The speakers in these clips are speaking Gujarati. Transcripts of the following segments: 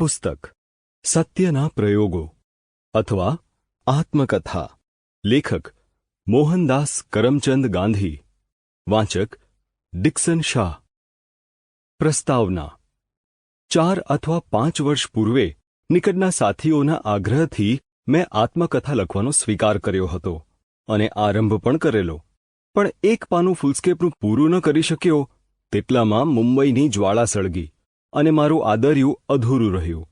પુસ્તક સત્યના પ્રયોગો અથવા આત્મકથા લેખક મોહનદાસ કરમચંદ ગાંધી વાંચક ડિક્સન શાહ પ્રસ્તાવના ચાર અથવા પાંચ વર્ષ પૂર્વે નિકટના સાથીઓના આગ્રહથી મેં આત્મકથા લખવાનો સ્વીકાર કર્યો હતો અને આરંભ પણ કરેલો પણ એક પાનું ફૂલસ્કેપનું પૂરું ન કરી શક્યો તેટલામાં મુંબઈની જ્વાળા સળગી અને મારું આદર્યું અધૂરું રહ્યું.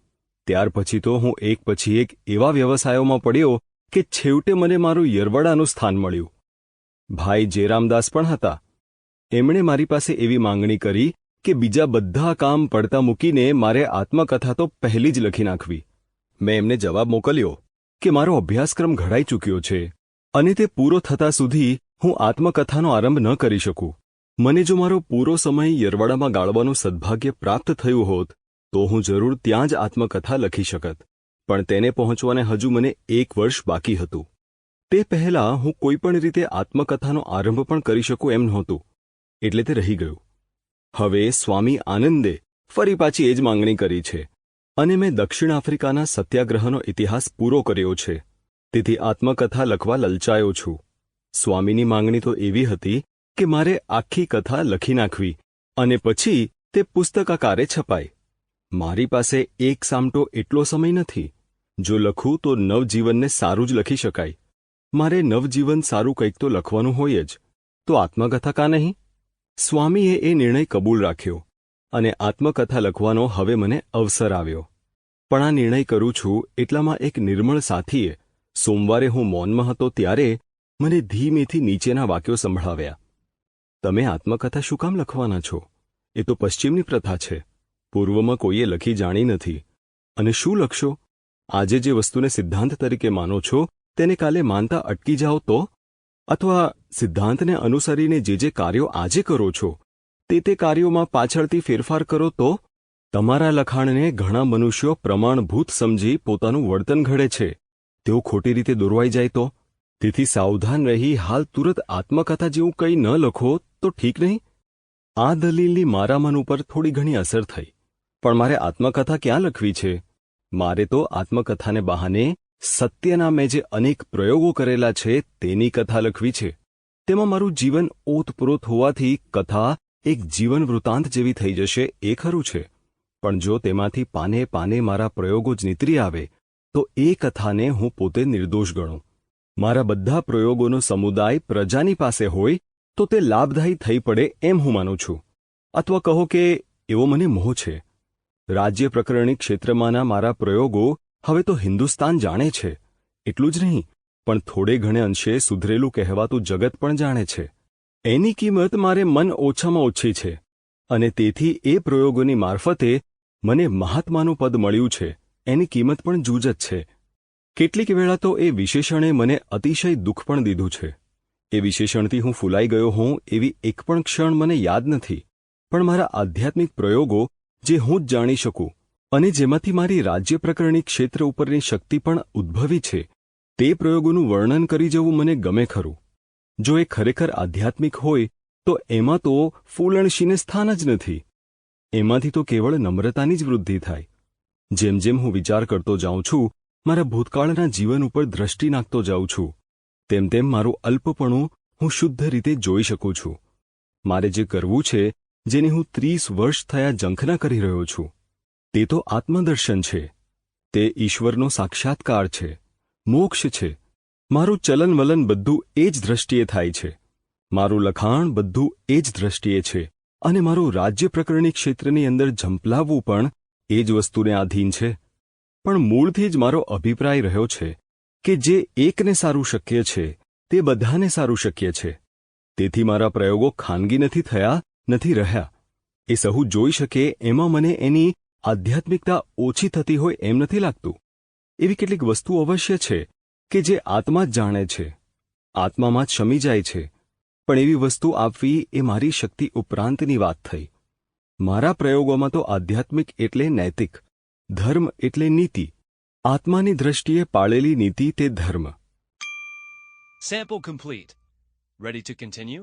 ત્યાર પછી તો હું એક પછી એક એવા વ્યવસાયોમાં પડ્યો કે છેવટે મને મારું યરવડાનું સ્થાન મળ્યું. ભાઈ જેરામદાસ પણ હતા. એમણે મારી પાસે એવી માંગણી કરી કે બીજા બધા કામ પડતા મૂકીને મારે આત્મકથા તો પહેલી જ લખી નાખવી. મેં એમને જવાબ મોકલ્યો કે મારો અભ્યાસક્રમ ઘડાઈ ચૂક્યો છે અને તે પૂરો થતા સુધી હું આત્મકથાનો આરંભ ન કરી શકું. મને જો મારો પૂરો સમય યરવાડામાં ગાળવાનું સદભાગ્ય પ્રાપ્ત થયું હોત, તો હું જરૂર ત્યાં જ આત્મકથા લખી શકત. પણ તેને પહોંચવાને હજુ મને એક વર્ષ બાકી હતું. તે પહેલાં હું કોઈપણ રીતે આત્મકથાનો આરંભ પણ કરી શકું એમ નહોતું. એટલે તે રહી ગયું. હવે સ્વામી આનંદે ફરી પાછી એ જ માંગણી કરી છે. અને મેં દક્ષિણ આફ્રિકાના સત્યાગ્રહનો ઇતિહાસ પૂરો કર્યો છે. તેથી આત્મકથા લખવા લલચાયો છું. સ્વામીની માંગણી તો એવી હતી કે મારે આખી કથા લખી નાખવી અને પછી તે પુસ્તકાકારે છપાય. મારી પાસે એક સામટો એટલો સમય નથી. જો લખું તો નવજીવનને સારું જ લખી શકાય. મારે નવજીવન સારું કંઈક તો લખવાનું હોય જ. તો આત્મકથા કા નહીં? સ્વામીએ એ નિર્ણય કબૂલ રાખ્યો અને આત્મકથા લખવાનો હવે મને અવસર આવ્યો. પણ આ નિર્ણય કરું છું એટલામાં એક નિર્મળ સાથીએ. સોમવારે હું મૌનમાં હતો ત્યારે મને ધીમેથી નીચેના વાક્યો સંભળાવ્યા. તમે આત્મકથા શું કામ લખવાના છો? એ તો પશ્ચિમની પ્રથા છે. પૂર્વમાં કોઈએ લખી જાણી નથી. અને શું લખશો? આજે જે વસ્તુને સિદ્ધાંત તરીકે માનો છો, તેને કાલે માનતા અટકી જાઓ તો? અથવા સિદ્ધાંતને અનુસરીને જે જે કાર્યો આજે કરો છો, તે તે કાર્યોમાં પાછળથી ફેરફાર કરો તો? તમારા લખાણને ઘણા મનુષ્યો પ્રમાણભૂત સમજી પોતાનું વર્તન ઘડે છે. તેઓ ખોટી રીતે દોરવાઈ જાય તો? તેથી સાવધાન રહી હાલ તુરત આત્મકથા જેવું કંઈ ન લખો તો ઠીક નહીં? આ દલીલની મારા મન ઉપર થોડી ઘણી અસર થઈ. પણ મારે આત્મકથા ક્યાં લખવી છે? મારે તો આત્મકથાને બહાને સત્યના મેં જે અનેક પ્રયોગો કરેલા છે તેની કથા લખવી છે. તેમાં મારું જીવન ઓતપ્રોત હોવાથી કથા એક જીવન વૃતાંત જેવી થઈ જશે એ ખરું છે. પણ જો તેમાંથી પાને પાને મારા પ્રયોગો જ નીતરી આવે, તો એ કથાને હું પોતે નિર્દોષ ગણું. મારા બધા પ્રયોગોનો સમુદાય પ્રજાની પાસે હોય તો તે લાભદાયી થઈ પડે એમ હું માનું છું. અથવા કહો કે એવો મને મોહ છે. રાજ્ય પ્રકરણી ક્ષેત્રમાંના મારા પ્રયોગો હવે તો હિન્દુસ્તાન જાણે છે. એટલું જ નહીં, પણ થોડે ઘણે અંશે સુધરેલું કહેવાતું જગત પણ જાણે છે. એની કિંમત મારે મન ઓછામાં ઓછી છે. અને તેથી એ પ્રયોગોની મારફતે મને મહાત્માનું પદ મળ્યું છે. એની કિંમત પણ જૂજ જ છે. કેટલીક વેળા તો એ વિશેષણે મને અતિશય દુઃખ પણ દીધું છે. એ વિશેષણથી હું ફૂલાઈ ગયો હોઉં એવી એક પણ ક્ષણ મને યાદ નથી. પણ મારા આધ્યાત્મિક પ્રયોગો, જે હું જ જાણી શકું, અને જેમાંથી મારી રાજ્ય પ્રકરણી ક્ષેત્ર ઉપરની શક્તિ પણ ઉદ્ભવી છે, તે પ્રયોગોનું વર્ણન કરી જવું મને ગમે ખરું. જો એ ખરેખર આધ્યાત્મિક હોય, તો એમાં તો ફૂલણશીને સ્થાન જ નથી. એમાંથી તો કેવળ નમ્રતાની જ વૃદ્ધિ થાય. જેમ જેમ હું વિચાર કરતો જાઉં છું, મારા ભૂતકાળના જીવન ઉપર દ્રષ્ટિ નાખતો જાઉં છું. તેમ તેમ મારું અલ્પપણું હું શુદ્ધ રીતે જોઈ શકું છું. મારે જે કરવું છે, જેની હું ત્રીસ વર્ષ થયા ઝંખના કરી રહ્યો છું, તે તો આત્મદર્શન છે. તે ઈશ્વરનો સાક્ષાત્કાર છે. મોક્ષ છે. મારું ચલનવલન બધું એ જ દ્રષ્ટિએ થાય છે. મારું લખાણ બધું એ જ દ્રષ્ટિએ છે. અને મારું રાજ્ય પ્રકરણી ક્ષેત્રની અંદર ઝંપલાવવું પણ એ જ વસ્તુને આધીન છે. પણ મૂળથી જ મારો અભિપ્રાય રહ્યો છે. કે જે એકને સારું શક્ય છે, તે બધાને સારું શક્ય છે. તેથી મારા પ્રયોગો ખાનગી નથી થયા, નથી રહ્યા. એ સહુ જોઈ શકે, એમાં મને એની આધ્યાત્મિકતા ઓછી થતી હોય એમ નથી લાગતું. એવી કેટલીક વસ્તુ અવશ્ય છે, કે જે આત્મા જ જાણે છે. આત્મામાં જ શમી જાય છે. પણ એવી વસ્તુ આપવી એ મારી શક્તિ ઉપરાંતની વાત થઈ. મારા પ્રયોગોમાં તો આધ્યાત્મિક એટલે નૈતિક, ધર્મ એટલે નીતિ આત્માની દ્રષ્ટિએ પાળેલી નીતિ તે ધર્મ Sample complete. Ready to continue?